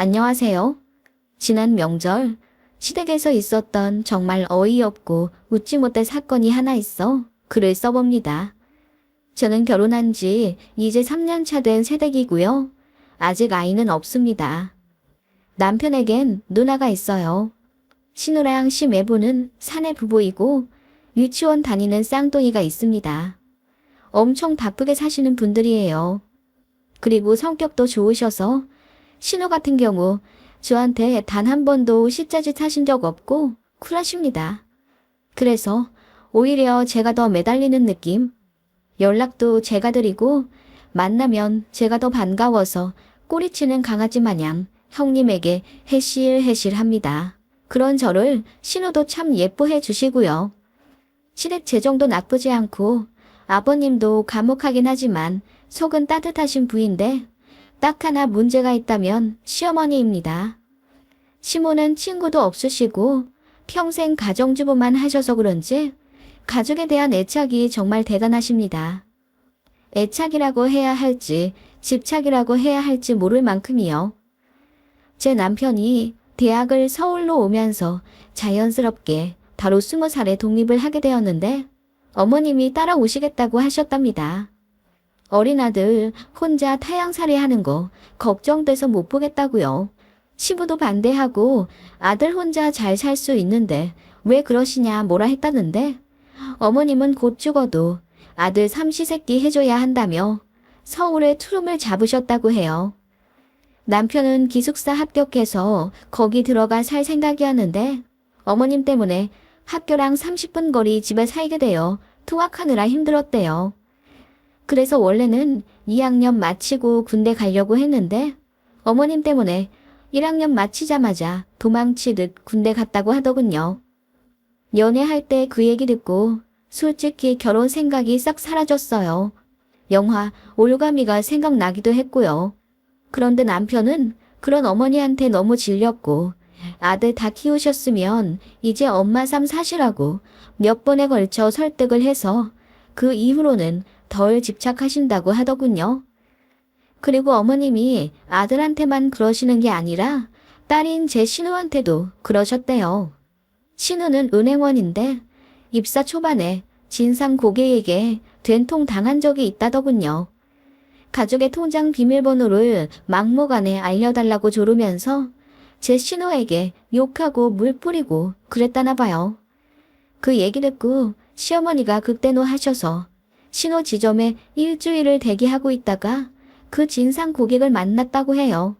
안녕하세요. 지난 명절, 시댁에서 있었던 정말 어이없고 웃지 못할 사건이 하나 있어 글을 써봅니다. 저는 결혼한 지 이제 3년 차 된 새댁이고요. 아직 아이는 없습니다. 남편에겐 누나가 있어요. 신우랑 시매부는 사내 부부이고 유치원 다니는 쌍둥이가 있습니다. 엄청 바쁘게 사시는 분들이에요. 그리고 성격도 좋으셔서 신우 같은 경우 저한테 단 한 번도 시자짓 하신 적 없고 쿨하십니다. 그래서 오히려 제가 더 매달리는 느낌? 연락도 제가 드리고 만나면 제가 더 반가워서 꼬리치는 강아지 마냥 형님에게 해실해실합니다. 그런 저를 신우도 참 예뻐해 주시고요. 시댁 재정도 나쁘지 않고 아버님도 감옥하긴 하지만 속은 따뜻하신 부인데 딱 하나 문제가 있다면 시어머니입니다. 시모는 친구도 없으시고 평생 가정주부만 하셔서 그런지 가족에 대한 애착이 정말 대단하십니다. 애착이라고 해야 할지 집착이라고 해야 할지 모를 만큼이요. 제 남편이 대학을 서울로 오면서 자연스럽게 바로 스무 살에 독립을 하게 되었는데 어머님이 따라오시겠다고 하셨답니다. 어린 아들 혼자 타양살이 하는 거 걱정돼서 못 보겠다고요. 시부도 반대하고 아들 혼자 잘 살 수 있는데 왜 그러시냐 뭐라 했다는데 어머님은 곧 죽어도 아들 삼시세끼 해줘야 한다며 서울에 투룸을 잡으셨다고 해요. 남편은 기숙사 합격해서 거기 들어가 살 생각이었는데 어머님 때문에 학교랑 30분 거리 집에 살게 되어 통학하느라 힘들었대요. 그래서 원래는 2학년 마치고 군대 가려고 했는데 어머님 때문에 1학년 마치자마자 도망치듯 군대 갔다고 하더군요. 연애할 때 그 얘기 듣고 솔직히 결혼 생각이 싹 사라졌어요. 영화 올가미가 생각나기도 했고요. 그런데 남편은 그런 어머니한테 너무 질렸고 아들 다 키우셨으면 이제 엄마 삶 사시라고 몇 번에 걸쳐 설득을 해서 그 이후로는 덜 집착하신다고 하더군요. 그리고 어머님이 아들한테만 그러시는 게 아니라 딸인 제 신우한테도 그러셨대요. 신우는 은행원인데 입사 초반에 진상 고객에게 된통 당한 적이 있다더군요. 가족의 통장 비밀번호를 막무가내 알려달라고 조르면서 제 신우에게 욕하고 물 뿌리고 그랬다나 봐요. 그 얘기 듣고 시어머니가 극대노 하셔서 신호 지점에 일주일을 대기하고 있다가 그 진상 고객을 만났다고 해요.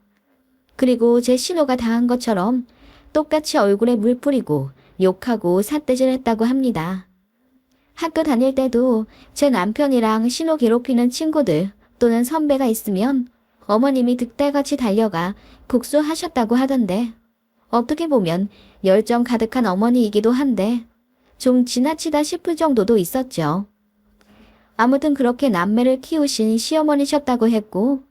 그리고 제 신호가 당한 것처럼 똑같이 얼굴에 물 뿌리고 욕하고 삿대질 했다고 합니다. 학교 다닐 때도 제 남편이랑 신호 괴롭히는 친구들 또는 선배가 있으면 어머님이 득달같이 달려가 복수하셨다고 하던데 어떻게 보면 열정 가득한 어머니이기도 한데 좀 지나치다 싶을 정도도 있었죠. 아무튼 그렇게 남매를 키우신 시어머니셨다고 했고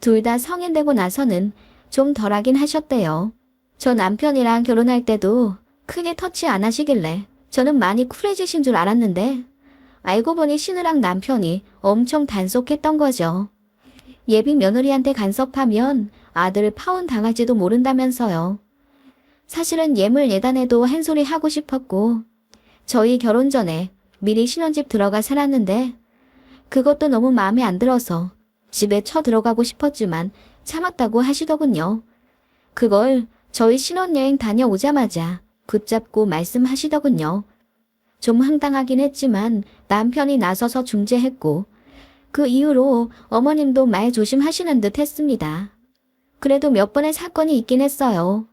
둘 다 성인 되고 나서는 좀 덜하긴 하셨대요. 저 남편이랑 결혼할 때도 크게 터치 안 하시길래 저는 많이 쿨해지신 줄 알았는데 알고 보니 신우랑 남편이 엄청 단속했던 거죠. 예비 며느리한테 간섭하면 아들을 파혼 당할지도 모른다면서요. 사실은 예물 예단에도 한 소리 하고 싶었고 저희 결혼 전에 미리 신혼집 들어가 살았는데 그것도 너무 마음에 안 들어서 집에 쳐 들어가고 싶었지만 참았다고 하시더군요. 그걸 저희 신혼여행 다녀오자마자 붙잡고 말씀하시더군요. 좀 황당하긴 했지만 남편이 나서서 중재했고 그 이후로 어머님도 말 조심하시는 듯 했습니다. 그래도 몇 번의 사건이 있긴 했어요.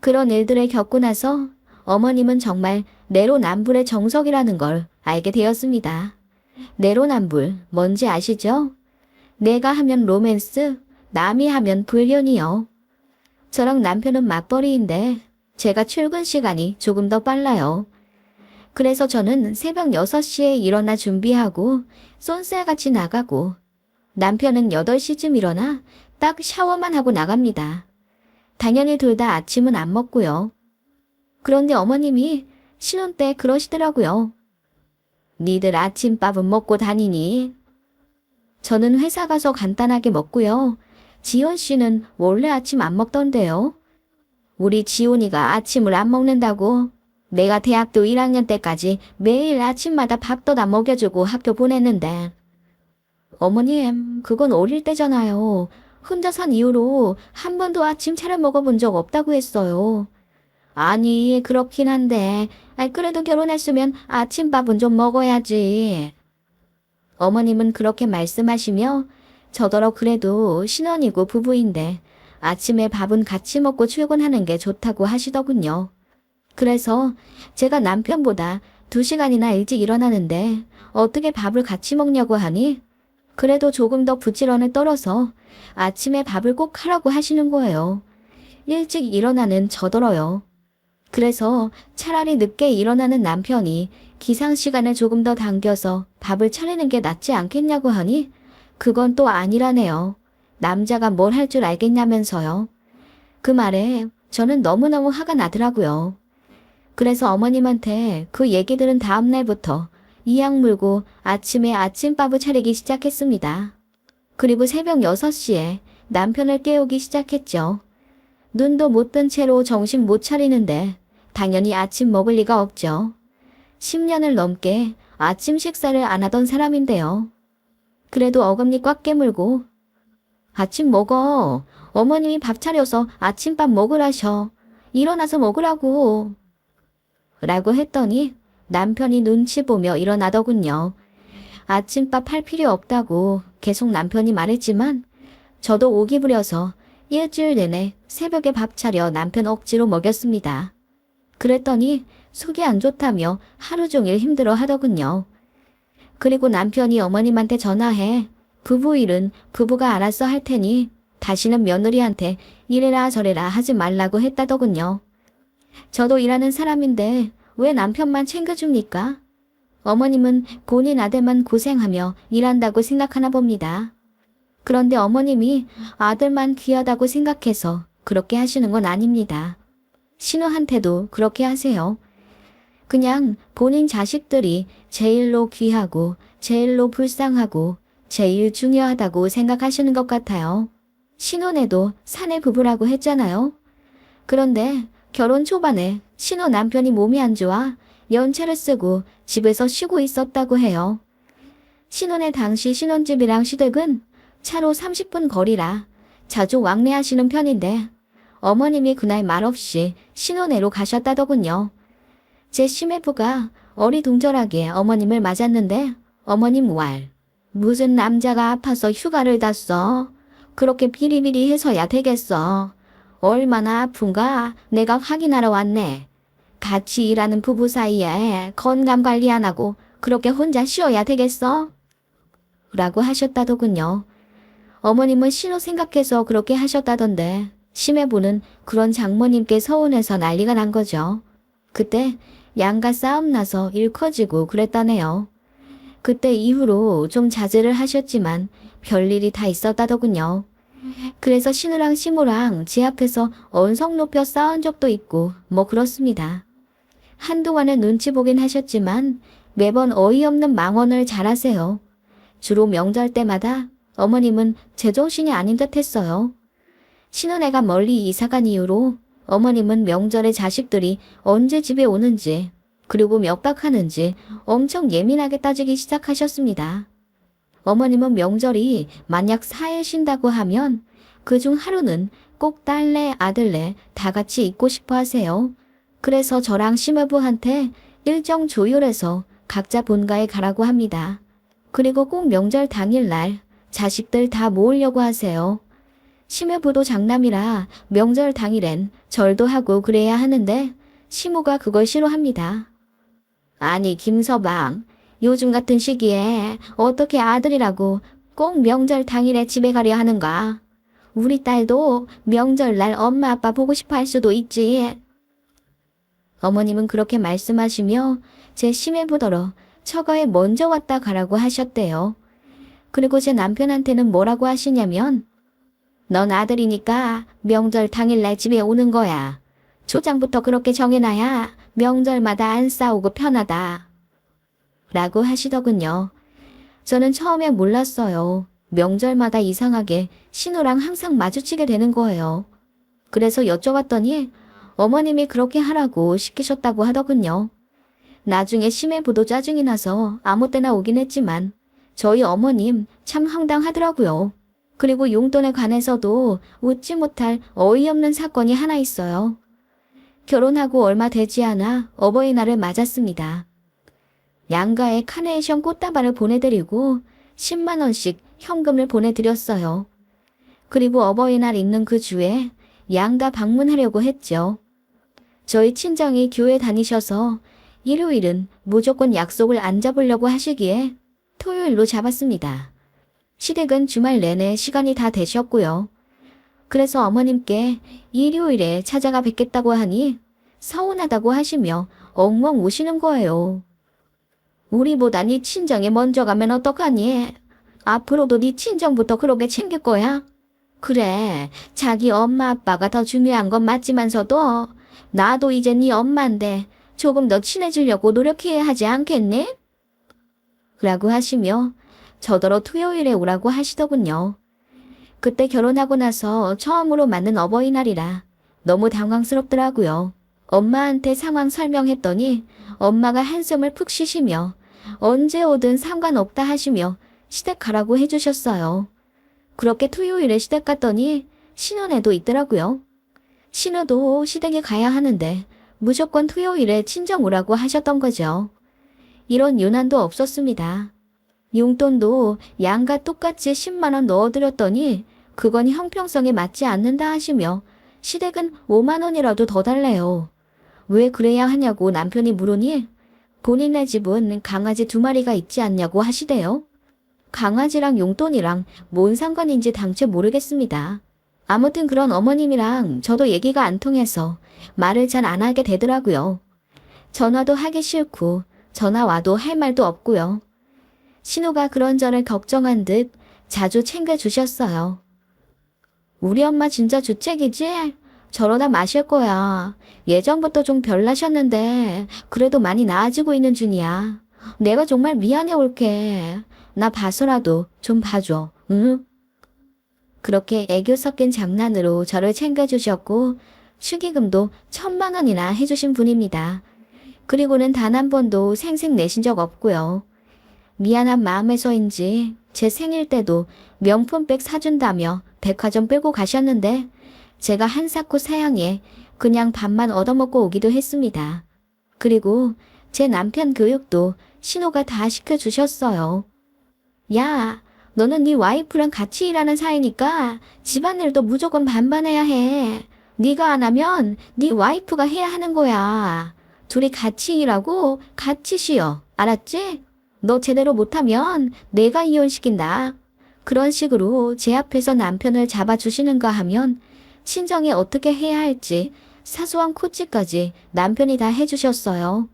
그런 일들을 겪고 나서 어머님은 정말 내로남불의 정석이라는 걸 알게 되었습니다. 내로남불 뭔지 아시죠? 내가 하면 로맨스, 남이 하면 불륜이요. 저랑 남편은 맞벌이인데 제가 출근 시간이 조금 더 빨라요. 그래서 저는 새벽 6시에 일어나 준비하고 쏜쌀같이 나가고 남편은 8시쯤 일어나 딱 샤워만 하고 나갑니다. 당연히 둘 다 아침은 안 먹고요. 그런데 어머님이 신혼 때 그러시더라고요. 니들 아침밥은 먹고 다니니? 저는 회사 가서 간단하게 먹고요. 지원 씨는 원래 아침 안 먹던데요? 우리 지훈이가 아침을 안 먹는다고? 내가 대학교 1학년 때까지 매일 아침마다 밥 떠다 먹여주고 학교 보냈는데. 어머님, 그건 어릴 때잖아요. 혼자 산 이후로 한 번도 아침 차려 먹어본 적 없다고 했어요. 아니, 그렇긴 한데, 아, 그래도 결혼했으면 아침밥은 좀 먹어야지. 어머님은 그렇게 말씀하시며, 저더러 그래도 신혼이고 부부인데, 아침에 밥은 같이 먹고 출근하는 게 좋다고 하시더군요. 그래서 제가 남편보다 두 시간이나 일찍 일어나는데, 어떻게 밥을 같이 먹냐고 하니, 그래도 조금 더 부지런을 떨어서 아침에 밥을 꼭 하라고 하시는 거예요. 일찍 일어나는 저더러요. 그래서 차라리 늦게 일어나는 남편이 기상 시간을 조금 더 당겨서 밥을 차리는 게 낫지 않겠냐고 하니 그건 또 아니라네요. 남자가 뭘 할 줄 알겠냐면서요. 그 말에 저는 너무너무 화가 나더라고요. 그래서 어머님한테 그 얘기 들은 다음 날부터 이악 물고 아침에 아침밥을 차리기 시작했습니다. 그리고 새벽 6시에 남편을 깨우기 시작했죠. 눈도 못 뜬 채로 정신 못 차리는데 당연히 아침 먹을 리가 없죠. 10년을 넘게 아침 식사를 안 하던 사람인데요. 그래도 어금니 꽉 깨물고 아침 먹어. 어머님이 밥 차려서 아침밥 먹으라셔. 일어나서 먹으라고. 라고 했더니 남편이 눈치 보며 일어나더군요. 아침밥 할 필요 없다고 계속 남편이 말했지만 저도 오기 부려서 일주일 내내 새벽에 밥 차려 남편 억지로 먹였습니다. 그랬더니 속이 안 좋다며 하루 종일 힘들어 하더군요. 그리고 남편이 어머님한테 전화해 부부 일은 부부가 알아서 할 테니 다시는 며느리한테 이래라 저래라 하지 말라고 했다더군요. 저도 일하는 사람인데 왜 남편만 챙겨줍니까? 어머님은 본인 아들만 고생하며 일한다고 생각하나 봅니다. 그런데 어머님이 아들만 귀하다고 생각해서 그렇게 하시는 건 아닙니다. 신우한테도 그렇게 하세요. 그냥 본인 자식들이 제일로 귀하고 제일로 불쌍하고 제일 중요하다고 생각하시는 것 같아요. 신혼에도 사내 부부라고 했잖아요. 그런데 결혼 초반에 신호 남편이 몸이 안 좋아 연차를 쓰고 집에서 쉬고 있었다고 해요. 신혼의 당시 신혼집이랑 시댁은 차로 30분 거리라 자주 왕래하시는 편인데 어머님이 그날 말없이 신혼회로 가셨다더군요. 제 시매부가 어리둥절하게 어머님을 맞았는데 어머님 왈 무슨 남자가 아파서 휴가를 땄어. 그렇게 비리비리 해서야 되겠어. 얼마나 아픈가 내가 확인하러 왔네. 같이 일하는 부부 사이에 건강 관리 안 하고 그렇게 혼자 쉬어야 되겠어? 라고 하셨다더군요. 어머님은 신호 생각해서 그렇게 하셨다던데 심해부는 그런 장모님께 서운해서 난리가 난 거죠. 그때 양가 싸움 나서 일 커지고 그랬다네요. 그때 이후로 좀 자제를 하셨지만 별일이 다 있었다더군요. 그래서 신우랑 시모랑 제 앞에서 언성 높여 싸운 적도 있고 뭐 그렇습니다. 한동안은 눈치 보긴 하셨지만 매번 어이없는 망언을 잘하세요. 주로 명절 때마다 어머님은 제정신이 아닌 듯 했어요. 신혼애가 멀리 이사간 이후로 어머님은 명절에 자식들이 언제 집에 오는지 그리고 몇 박 하는지 엄청 예민하게 따지기 시작하셨습니다. 어머님은 명절이 만약 4일 쉰다고 하면 그 중 하루는 꼭 딸네 아들네 다 같이 있고 싶어 하세요. 그래서 저랑 시매부한테 일정 조율해서 각자 본가에 가라고 합니다. 그리고 꼭 명절 당일날 자식들 다 모으려고 하세요. 심해부도 장남이라 명절 당일엔 절도 하고 그래야 하는데 시모가 그걸 싫어합니다. 아니 김서방 요즘 같은 시기에 어떻게 아들이라고 꼭 명절 당일에 집에 가려 하는가? 우리 딸도 명절날 엄마 아빠 보고 싶어 할 수도 있지. 어머님은 그렇게 말씀하시며 제 심해부더러 처가에 먼저 왔다 가라고 하셨대요. 그리고 제 남편한테는 뭐라고 하시냐면 넌 아들이니까 명절 당일날 집에 오는 거야. 초장부터 그렇게 정해놔야 명절마다 안 싸우고 편하다. 라고 하시더군요. 저는 처음에 몰랐어요. 명절마다 이상하게 신우랑 항상 마주치게 되는 거예요. 그래서 여쭤봤더니 어머님이 그렇게 하라고 시키셨다고 하더군요. 나중에 심해부도 짜증이 나서 아무 때나 오긴 했지만 저희 어머님 참 황당하더라고요. 그리고 용돈에 관해서도 웃지 못할 어이없는 사건이 하나 있어요. 결혼하고 얼마 되지 않아 어버이날을 맞았습니다. 양가에 카네이션 꽃다발을 보내드리고 10만원씩 현금을 보내드렸어요. 그리고 어버이날 있는 그 주에 양가 방문하려고 했죠. 저희 친정이 교회 다니셔서 일요일은 무조건 약속을 안 잡으려고 하시기에 토요일로 잡았습니다. 시댁은 주말 내내 시간이 다 되셨고요. 그래서 어머님께 일요일에 찾아가 뵙겠다고 하니 서운하다고 하시며 엉엉 우시는 거예요. 우리보다 네 친정에 먼저 가면 어떡하니? 앞으로도 네 친정부터 그러게 챙길 거야? 그래, 자기 엄마 아빠가 더 중요한 건 맞지만서도 나도 이제 네 엄마인데 조금 더 친해지려고 노력해야 하지 않겠니? 라고 하시며 저더러 토요일에 오라고 하시더군요. 그때 결혼하고 나서 처음으로 맞는 어버이날이라 너무 당황스럽더라고요. 엄마한테 상황 설명했더니 엄마가 한숨을 푹 쉬시며 언제 오든 상관없다 하시며 시댁 가라고 해주셨어요. 그렇게 토요일에 시댁 갔더니 신혼에도 있더라고요. 신우도 시댁에 가야 하는데 무조건 토요일에 친정 오라고 하셨던 거죠. 이런 유난도 없었습니다. 용돈도 양과 똑같이 10만원 넣어드렸더니 그건 형평성에 맞지 않는다 하시며 시댁은 5만원이라도 더 달래요. 왜 그래야 하냐고 남편이 물으니 본인네 집은 강아지 두 마리가 있지 않냐고 하시대요. 강아지랑 용돈이랑 뭔 상관인지 당최 모르겠습니다. 아무튼 그런 어머님이랑 저도 얘기가 안 통해서 말을 잘 안 하게 되더라고요. 전화도 하기 싫고 전화 와도 할 말도 없고요. 신우가 그런저런 걱정한 듯 자주 챙겨주셨어요. 우리 엄마 진짜 주책이지? 저러다 마실 거야. 예전부터 좀 별나셨는데 그래도 많이 나아지고 있는 중이야. 내가 정말 미안해 올게. 나 봐서라도 좀 봐줘. 응? 그렇게 애교 섞인 장난으로 저를 챙겨주셨고 축의금도 천만 원이나 해주신 분입니다. 그리고는 단 한 번도 생색 내신 적 없고요. 미안한 마음에서인지 제 생일 때도 명품백 사준다며 백화점 끌고 가셨는데 제가 한사코 사양에 그냥 밥만 얻어먹고 오기도 했습니다. 그리고 제 남편 교육도 신호가 다 시켜주셨어요. 야, 너는 네 와이프랑 같이 일하는 사이니까 집안일도 무조건 반반해야 해. 네가 안 하면 네 와이프가 해야 하는 거야. 둘이 같이 일하고 같이 쉬어. 알았지? 너 제대로 못하면 내가 이혼시킨다. 그런 식으로 제 앞에서 남편을 잡아주시는가 하면 친정에 어떻게 해야 할지 사소한 코치까지 남편이 다 해주셨어요.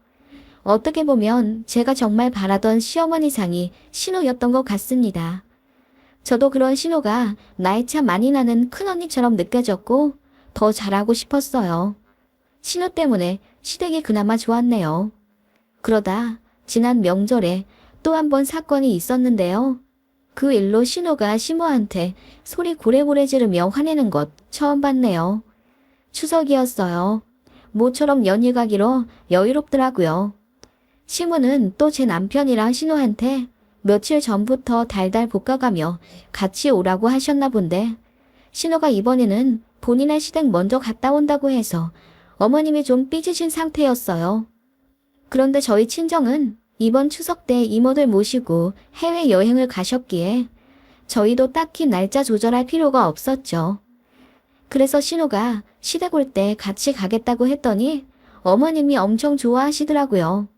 어떻게 보면 제가 정말 바라던 시어머니상이 신호였던 것 같습니다. 저도 그런 신호가 나이 차 많이 나는 큰언니처럼 느껴졌고 더 잘하고 싶었어요. 신호 때문에 시댁이 그나마 좋았네요. 그러다 지난 명절에 또 한 번 사건이 있었는데요. 그 일로 신호가 시모한테 소리 고래고래 지르며 화내는 것 처음 봤네요. 추석이었어요. 모처럼 연휴가 길어 여유롭더라고요. 시모는 또 제 남편이랑 신호한테 며칠 전부터 달달 볶아가며 같이 오라고 하셨나 본데 신호가 이번에는 본인의 시댁 먼저 갔다 온다고 해서 어머님이 좀 삐지신 상태였어요. 그런데 저희 친정은 이번 추석 때 이모들 모시고 해외 여행을 가셨기에 저희도 딱히 날짜 조절할 필요가 없었죠. 그래서 신호가 시댁 올 때 같이 가겠다고 했더니 어머님이 엄청 좋아하시더라고요.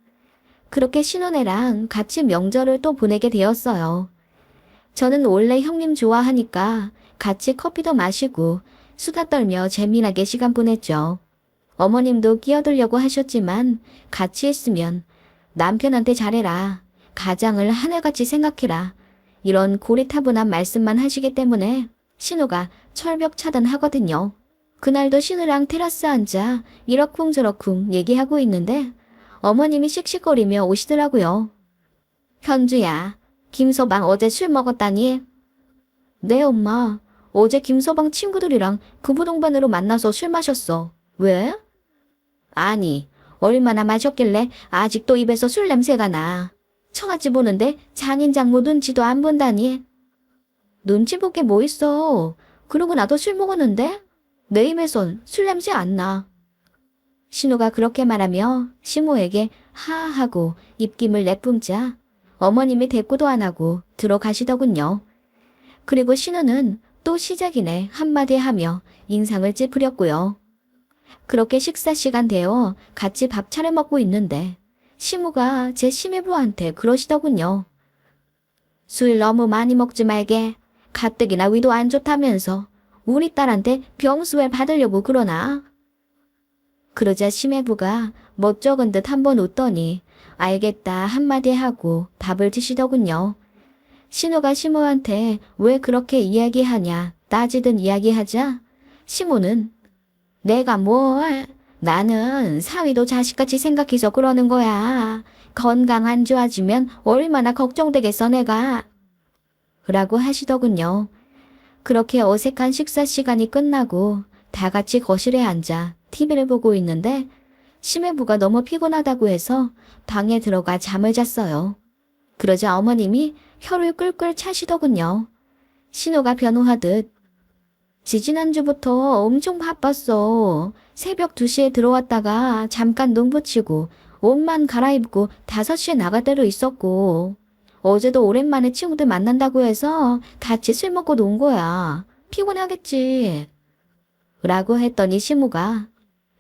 그렇게 신혼애랑 같이 명절을 또 보내게 되었어요. 저는 원래 형님 좋아하니까 같이 커피도 마시고 수다 떨며 재미나게 시간 보냈죠. 어머님도 끼어들려고 하셨지만 같이 있으면 남편한테 잘해라. 가장을 하늘같이 생각해라. 이런 고리타분한 말씀만 하시기 때문에 신우가 철벽 차단하거든요. 그날도 신우랑 테라스 앉아 이러쿵저러쿵 얘기하고 있는데 어머님이 씩씩거리며 오시더라고요. 현주야, 김서방 어제 술 먹었다니? 네, 엄마. 어제 김서방 친구들이랑 금호동반으로 만나서 술 마셨어. 왜? 아니, 얼마나 마셨길래 아직도 입에서 술 냄새가 나. 처갓집 보는데 장인 장모 눈치도 안 본다니. 눈치 볼 게 뭐 있어. 그러고 나도 술 먹었는데 내 입에선 술 냄새 안 나. 신우가 그렇게 말하며 시모에게 하하하고 입김을 내뿜자 어머님이 대꾸도 안 하고 들어가시더군요. 그리고 신우는 또 시작이네 한마디 하며 인상을 찌푸렸고요. 그렇게 식사 시간 되어 같이 밥 차려 먹고 있는데 시무가 제 시매부한테 그러시더군요. 술 너무 많이 먹지 말게. 가뜩이나 위도 안 좋다면서 우리 딸한테 병수에 받으려고 그러나. 그러자 시매부가 멋쩍은 듯 한번 웃더니 알겠다 한마디 하고 밥을 드시더군요. 신우가 시모한테 왜 그렇게 이야기하냐 따지듯 이야기하자 시모는 내가 뭘 나는 사위도 자식같이 생각해서 그러는 거야. 건강 안 좋아지면 얼마나 걱정되겠어 내가. 라고 하시더군요. 그렇게 어색한 식사 시간이 끝나고 다 같이 거실에 앉아 TV를 보고 있는데 심해부가 너무 피곤하다고 해서 방에 들어가 잠을 잤어요. 그러자 어머님이 혀를 끌끌 차시더군요. 신호가 변호하듯 지지난주부터 엄청 바빴어. 새벽 2시에 들어왔다가 잠깐 눈 붙이고 옷만 갈아입고 5시에 나갈 때로 있었고 어제도 오랜만에 친구들 만난다고 해서 같이 술 먹고 논 거야. 피곤하겠지. 라고 했더니 시무가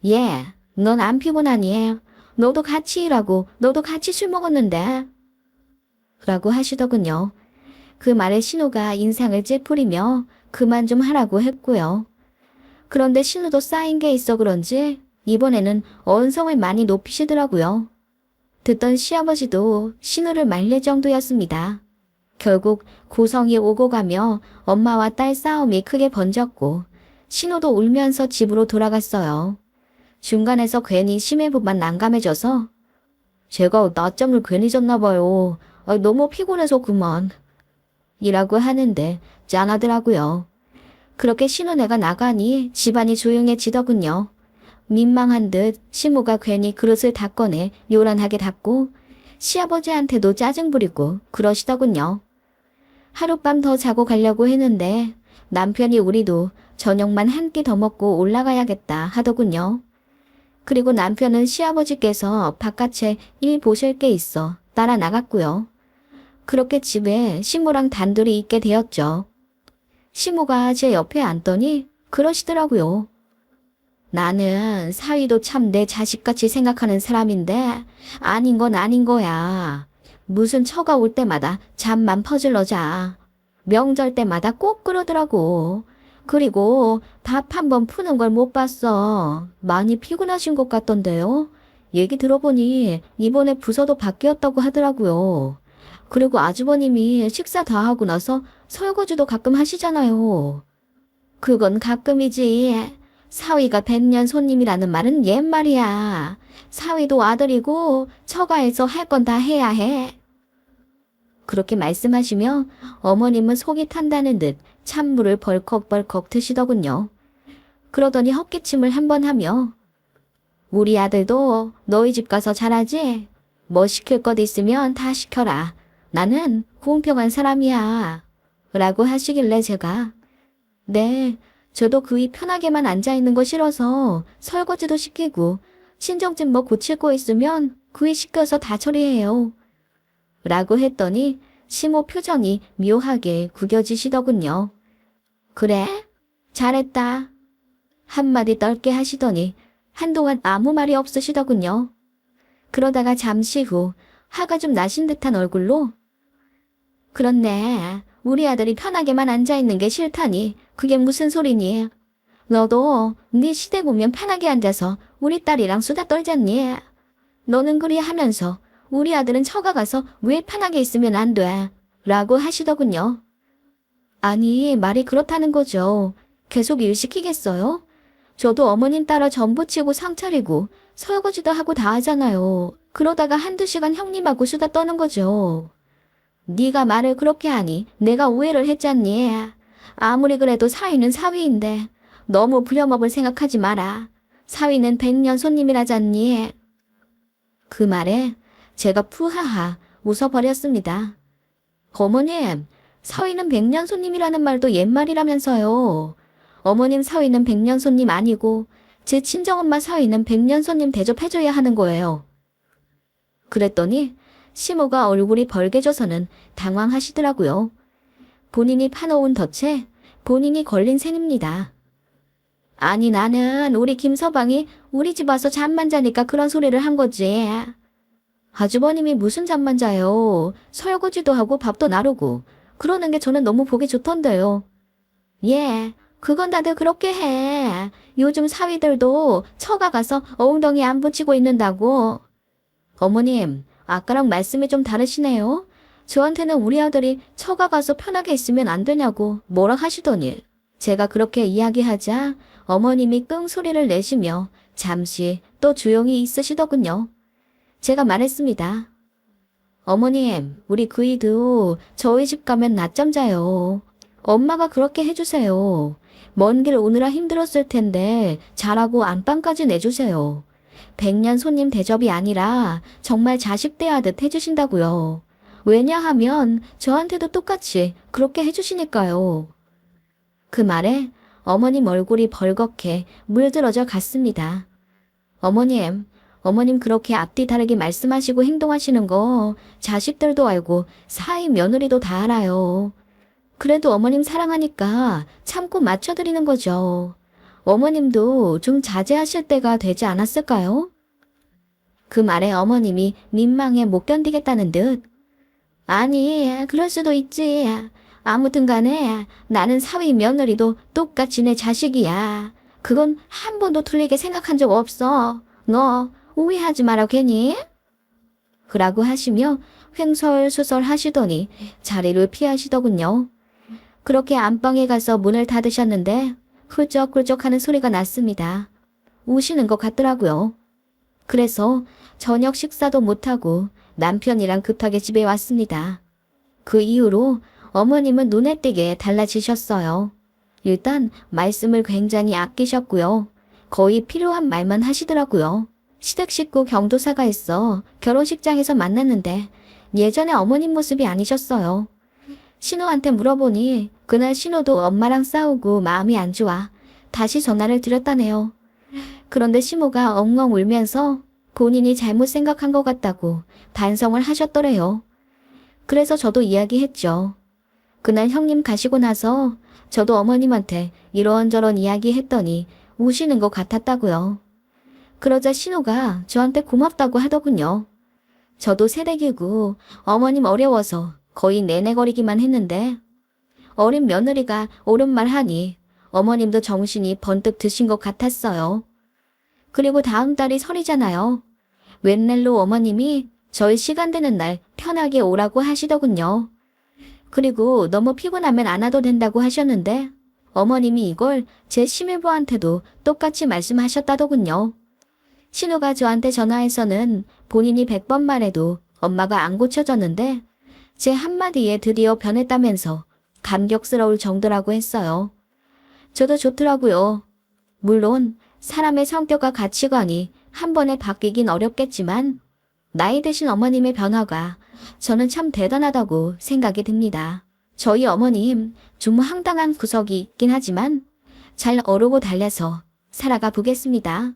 예, 넌 안 피곤하니? 너도 같이 일하고 너도 같이 술 먹었는데. 라고 하시더군요. 그 말에 신우가 인상을 찌푸리며 그만 좀 하라고 했고요. 그런데 신우도 쌓인 게 있어 그런지 이번에는 언성을 많이 높이시더라고요. 듣던 시아버지도 신우를 말릴 정도였습니다. 결국 고성이 오고 가며 엄마와 딸 싸움이 크게 번졌고 신우도 울면서 집으로 돌아갔어요. 중간에서 괜히 심해부만 난감해져서 제가 낮잠을 괜히 잤나 봐요. 아, 너무 피곤해서 그만. 이라고 하는데 짠하더라고요. 그렇게 신혼애가 나가니 집안이 조용해지더군요. 민망한 듯 시모가 괜히 그릇을 다 꺼내 요란하게 닫고 시아버지한테도 짜증 부리고 그러시더군요. 하룻밤 더 자고 가려고 했는데 남편이 우리도 저녁만 한 끼 더 먹고 올라가야겠다 하더군요. 그리고 남편은 시아버지께서 바깥에 일 보실 게 있어 따라 나갔고요. 그렇게 집에 시모랑 단둘이 있게 되었죠. 시모가 제 옆에 앉더니 그러시더라고요. 나는 사위도 참 내 자식같이 생각하는 사람인데 아닌 건 아닌 거야. 무슨 처가 올 때마다 잠만 퍼질러 자. 명절 때마다 꼭 그러더라고. 그리고 밥 한 번 푸는 걸 못 봤어. 많이 피곤하신 것 같던데요. 얘기 들어보니 이번에 부서도 바뀌었다고 하더라고요. 그리고 아주버님이 식사 다 하고 나서 설거지도 가끔 하시잖아요. 그건 가끔이지. 사위가 백년 손님이라는 말은 옛말이야. 사위도 아들이고 처가에서 할 건 다 해야 해. 그렇게 말씀하시며 어머님은 속이 탄다는 듯 찬물을 벌컥벌컥 드시더군요. 그러더니 헛기침을 한 번 하며 우리 아들도 너희 집 가서 잘하지? 뭐 시킬 것 있으면 다 시켜라. 나는 공평한 사람이야. 라고 하시길래 제가 네, 저도 그이 편하게만 앉아있는 거 싫어서 설거지도 시키고 친정집 뭐 고칠 거 있으면 그이 시켜서 다 처리해요. 라고 했더니 시모 표정이 묘하게 구겨지시더군요. 그래? 잘했다. 한마디 떨게 하시더니 한동안 아무 말이 없으시더군요. 그러다가 잠시 후 화가 좀 나신 듯한 얼굴로 그렇네. 우리 아들이 편하게만 앉아있는 게 싫다니 그게 무슨 소리니? 너도 네 시댁 오면 편하게 앉아서 우리 딸이랑 수다 떨잖니? 너는 그리 하면서 우리 아들은 처가 가서 왜 편하게 있으면 안 돼? 라고 하시더군요. 아니, 말이 그렇다는 거죠. 계속 일 시키겠어요? 저도 어머님 따라 전부 치고 상 차리고 설거지도 하고 다 하잖아요. 그러다가 한두 시간 형님하고 수다 떠는 거죠. 네가 말을 그렇게 하니 내가 오해를 했잖니. 아무리 그래도 사위는 사위인데 너무 부려먹을 생각하지 마라. 사위는 백년 손님이라잖니. 그 말에 제가 푸하하 웃어버렸습니다. 어머님, 사위는 백년 손님이라는 말도 옛말이라면서요. 어머님 사위는 백년 손님 아니고 제 친정엄마 사위는 백년 손님 대접해줘야 하는 거예요. 그랬더니 시모가 얼굴이 벌개져서는 당황하시더라고요. 본인이 파놓은 덫에 본인이 걸린 셈입니다. 아니 나는 우리 김서방이 우리 집 와서 잠만 자니까 그런 소리를 한 거지. 아주버님이 무슨 잠만 자요. 설거지도 하고 밥도 나르고 그러는 게 저는 너무 보기 좋던데요. 예, 그건 다들 그렇게 해. 요즘 사위들도 처가 가서 어웅덩이 안 붙이고 있는다고. 어머님, 아까랑 말씀이 좀 다르시네요. 저한테는 우리 아들이 처가 가서 편하게 있으면 안 되냐고 뭐라 하시더니 제가 그렇게 이야기하자 어머님이 끙 소리를 내시며 잠시 또 조용히 있으시더군요. 제가 말했습니다. 어머님, 우리 그이도 저희 집 가면 낮잠 자요. 엄마가 그렇게 해주세요. 먼 길 오느라 힘들었을 텐데 잘하고 안방까지 내주세요. 백년 손님 대접이 아니라 정말 자식 대하듯 해주신다고요. 왜냐하면 저한테도 똑같이 그렇게 해주시니까요. 그 말에 어머님 얼굴이 벌겋게 물들어져 갔습니다. 어머님, 어머님 그렇게 앞뒤 다르게 말씀하시고 행동하시는 거 자식들도 알고 사위 며느리도 다 알아요. 그래도 어머님 사랑하니까 참고 맞춰드리는 거죠. 어머님도 좀 자제하실 때가 되지 않았을까요? 그 말에 어머님이 민망해 못 견디겠다는 듯. 아니, 그럴 수도 있지. 아무튼 간에 나는 사위 며느리도 똑같이 내 자식이야. 그건 한 번도 틀리게 생각한 적 없어. 너 오해하지 마라 괜히. 그라고 하시며 횡설수설 하시더니 자리를 피하시더군요. 그렇게 안방에 가서 문을 닫으셨는데 훌쩍훌쩍 하는 소리가 났습니다. 우시는 것 같더라고요. 그래서 저녁 식사도 못하고 남편이랑 급하게 집에 왔습니다. 그 이후로 어머님은 눈에 띄게 달라지셨어요. 일단 말씀을 굉장히 아끼셨고요. 거의 필요한 말만 하시더라고요. 시댁 식구 경도사가 있어 결혼식장에서 만났는데 예전에 어머님 모습이 아니셨어요. 신우한테 물어보니 그날 신우도 엄마랑 싸우고 마음이 안 좋아 다시 전화를 드렸다네요. 그런데 시모가 엉엉 울면서 본인이 잘못 생각한 것 같다고 반성을 하셨더래요. 그래서 저도 이야기했죠. 그날 형님 가시고 나서 저도 어머님한테 이런저런 이야기했더니 우시는 것 같았다고요. 그러자 신우가 저한테 고맙다고 하더군요. 저도 새댁이고 어머님 어려워서 거의 내내거리기만 했는데 어린 며느리가 옳은 말 하니 어머님도 정신이 번뜩 드신 것 같았어요. 그리고 다음 달이 설이잖아요. 웬날로 어머님이 저희 시간 되는 날 편하게 오라고 하시더군요. 그리고 너무 피곤하면 안 와도 된다고 하셨는데 어머님이 이걸 제 시밀부한테도 똑같이 말씀하셨다더군요. 신우가 저한테 전화해서는 본인이 100번 말해도 엄마가 안 고쳐졌는데 제 한마디에 드디어 변했다면서 감격스러울 정도라고 했어요. 저도 좋더라고요. 물론 사람의 성격과 가치관이 한 번에 바뀌긴 어렵겠지만 나이 드신 어머님의 변화가 저는 참 대단하다고 생각이 듭니다. 저희 어머님 좀 황당한 구석이 있긴 하지만 잘 어르고 달래서 살아가 보겠습니다.